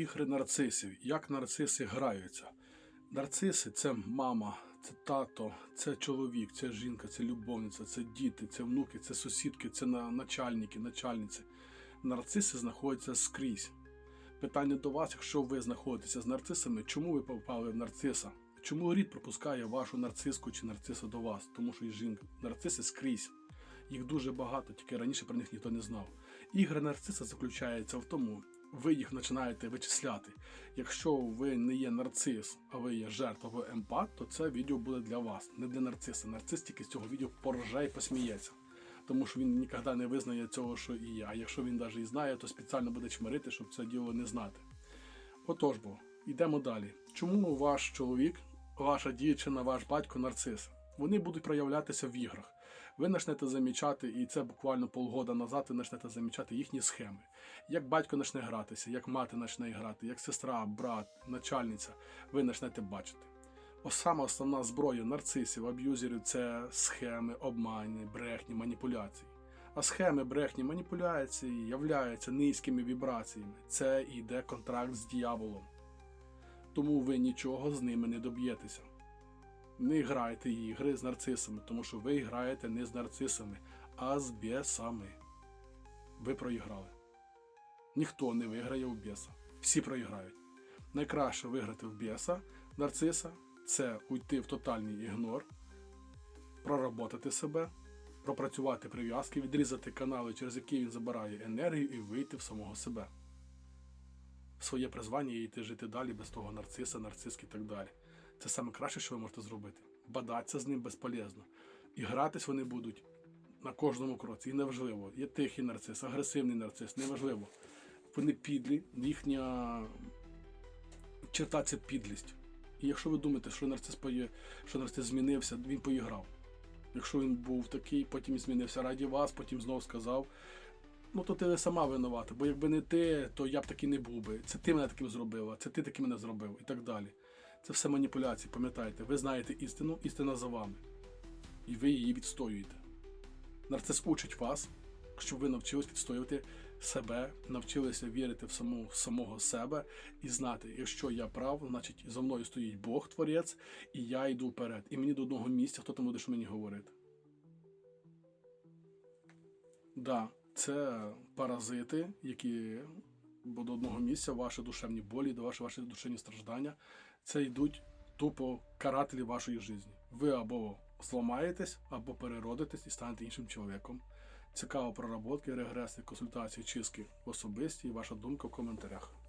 ігри нарцисів. Як нарциси граються? Нарциси це мама, це тато, це чоловік, це жінка, це любовниця, це діти, це внуки, це сусідки, це начальники, начальниці. Нарциси знаходяться скрізь. Питання до вас, якщо ви знаходитеся з нарцисами, чому ви попали в нарциса? Чому рід пропускає вашу нарциску чи нарциса до вас? Тому що і жінка. Нарциси скрізь. Їх дуже багато, тільки раніше про них ніхто не знав. Ігра нарциса заключається в тому, ви їх починаєте вичисляти. Якщо ви не є нарцис, а ви є жертва емпат, то це відео буде для вас, не для нарциса. Нарцис тільки з цього відео порже і посміється. Тому що він ніколи не визнає цього, що і я. А якщо він навіть і знає, то спеціально буде чмирити, щоб це діло не знати. Отож бо, йдемо далі. Чому ваш чоловік, ваша дівчина, ваш батько нарцис? Вони будуть проявлятися в іграх. Ви почнете замічати, і це буквально полгода назад ви почнете замічати їхні схеми. Як батько почне гратися, як мати почне грати, як сестра, брат, начальниця, ви почнете бачити. Ось саме основна зброя нарцисів, аб'юзерів це схеми, обмани, брехні, маніпуляції. А схеми, брехні, маніпуляції являються низькими вібраціями. Це йде контракт з дьяволом. Тому ви нічого з ними не доб'єтеся. Не грайте ігри з нарцисами, тому що ви граєте не з нарцисами, а з бісами. Ви проіграли. Ніхто не виграє у біса. Всі проіграють. Найкраще виграти в біса, нарциса це уйти в тотальний ігнор, проработати себе, пропрацювати прив'язки, відрізати канали, через які він забирає енергію, і вийти в самого себе. Своє призвання і йти жити далі без того нарциса, нарциски і так далі. Це саме краще, що ви можете зробити. Бадатися з ним безполезно. І гратись вони будуть на кожному кроці. І неважливо, є тихий нарцис, агресивний нарцис, неважливо. Вони підлі, їхня черта це підлість. І якщо ви думаєте, що нарцис, поє... що нарцис змінився, він поіграв. Якщо він був такий, потім змінився раді вас, потім знову сказав. Ну, то ти сама винувата, бо якби не ти, то я б такий не був би. Це ти мене таким зробила, це ти таким мене зробив і так далі. Це все маніпуляції, пам'ятайте, ви знаєте істину, істина за вами. І ви її відстоюєте. Нарцис учить вас, щоб ви навчились відстоювати себе, навчилися вірити в саму, самого себе і знати, якщо я прав, значить за мною стоїть Бог Творець, і я йду вперед. І мені до одного місця, хто там буде що мені говорити. Да, це паразити, які бо до одного місця ваші душевні болі, до ваші, ваші душевні страждання, це йдуть тупо карателі вашої житті. Ви або зламаєтесь, або переродитесь і станете іншим чоловіком. Цікаво проработки, регреси, консультації, чистки особисті і ваша думка в коментарях.